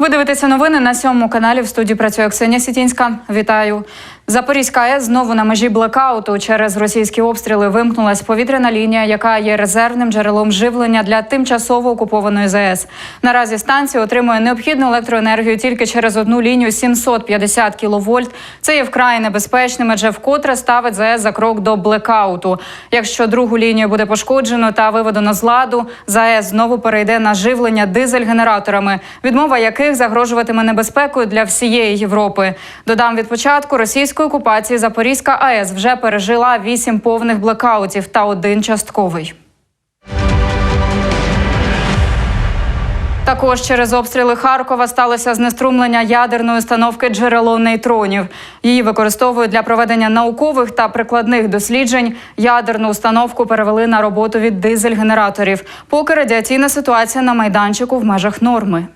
Ви дивитеся новини на сьомому каналі. В студії працює Ксенія Сітінська. Вітаю. Запорізька АЕС знову на межі блекауту. Через російські обстріли вимкнулась повітряна лінія, яка є резервним джерелом живлення для тимчасово окупованої ЗАЕС. Наразі станція отримує необхідну електроенергію тільки через одну лінію 750 кВт. Це є вкрай небезпечним, адже вкотре ставить ЗАЕС за крок до блекауту. Якщо другу лінію буде пошкоджено та виведено з ладу, ЗАЕС знову перейде на живлення дизель-генераторами, відмова яких загрожуватиме небезпекою для всієї Європи. Додам від початку російської окупації Запорізька АЕС вже пережила вісім повних блекаутів та один частковий. Також через обстріли Харкова сталося знеструмлення ядерної установки джерело нейтронів. Її використовують для проведення наукових та прикладних досліджень. Ядерну установку перевели на роботу від дизель-генераторів. Поки радіаційна ситуація на майданчику в межах норми.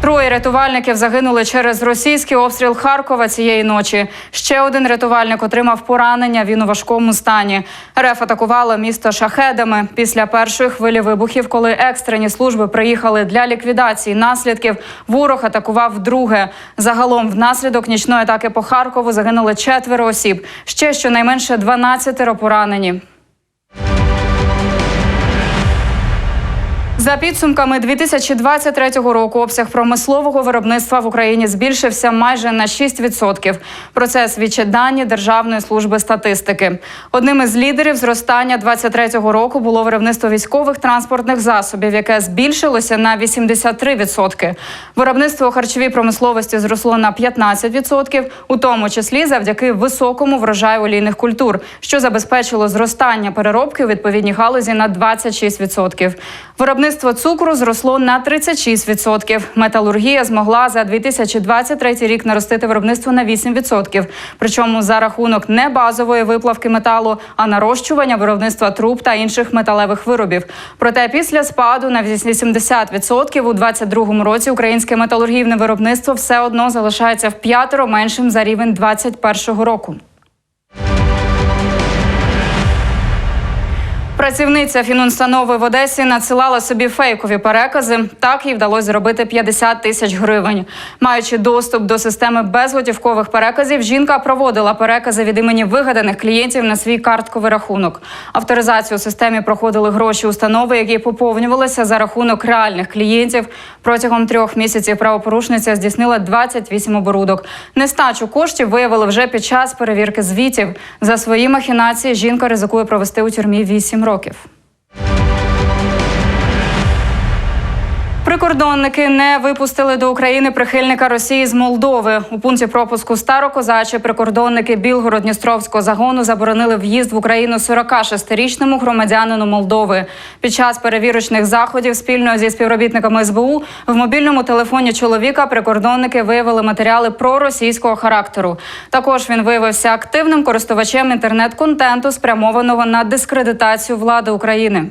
Троє рятувальників загинули через російський обстріл Харкова цієї ночі. Ще один рятувальник отримав поранення. Він у важкому стані. РФ атакувала місто шахедами після першої хвилі вибухів, коли екстрені служби приїхали для ліквідації наслідків. Ворог атакував вдруге. Загалом, внаслідок нічної атаки по Харкову загинули четверо осіб. Ще щонайменше 12 поранені. За підсумками 2023 року обсяг промислового виробництва в Україні збільшився майже на 6%. Про це свідчать дані Державної служби статистики. Одним із лідерів зростання 2023 року було виробництво військових транспортних засобів, яке збільшилося на 83%. Виробництво у харчовій промисловості зросло на 15%, у тому числі завдяки високому врожаю олійних культур, що забезпечило зростання переробки у відповідній галузі на 26%. Виробництво цукру зросло на 36%. Металургія змогла за 2023 рік наростити виробництво на 8%. Причому за рахунок не базової виплавки металу, а нарощування виробництва труб та інших металевих виробів. Проте після спаду на 80% у 2022 році українське металургійне виробництво все одно залишається в п'ятеро меншим за рівень 2021 року. Працівниця фінустанови в Одесі надсилала собі фейкові перекази. Так їй вдалося зробити 50 тисяч гривень. Маючи доступ до системи безготівкових переказів, жінка проводила перекази від імені вигаданих клієнтів на свій картковий рахунок. Авторизацію у системі проходили гроші установи, які поповнювалися за рахунок реальних клієнтів. Протягом трьох місяців правопорушниця здійснила 28 оборудок. Нестачу коштів виявили вже під час перевірки звітів. За свої махінації жінка ризикує провести у тюрмі 8 років. Прикордонники не випустили до України прихильника Росії з Молдови. У пункті пропуску Старокозачі прикордонники Білгород-Дністровського загону заборонили в'їзд в Україну 46-річному громадянину Молдови. Під час перевірочних заходів спільно зі співробітниками СБУ в мобільному телефоні чоловіка прикордонники виявили матеріали проросійського характеру. Також він виявився активним користувачем інтернет-контенту, спрямованого на дискредитацію влади України.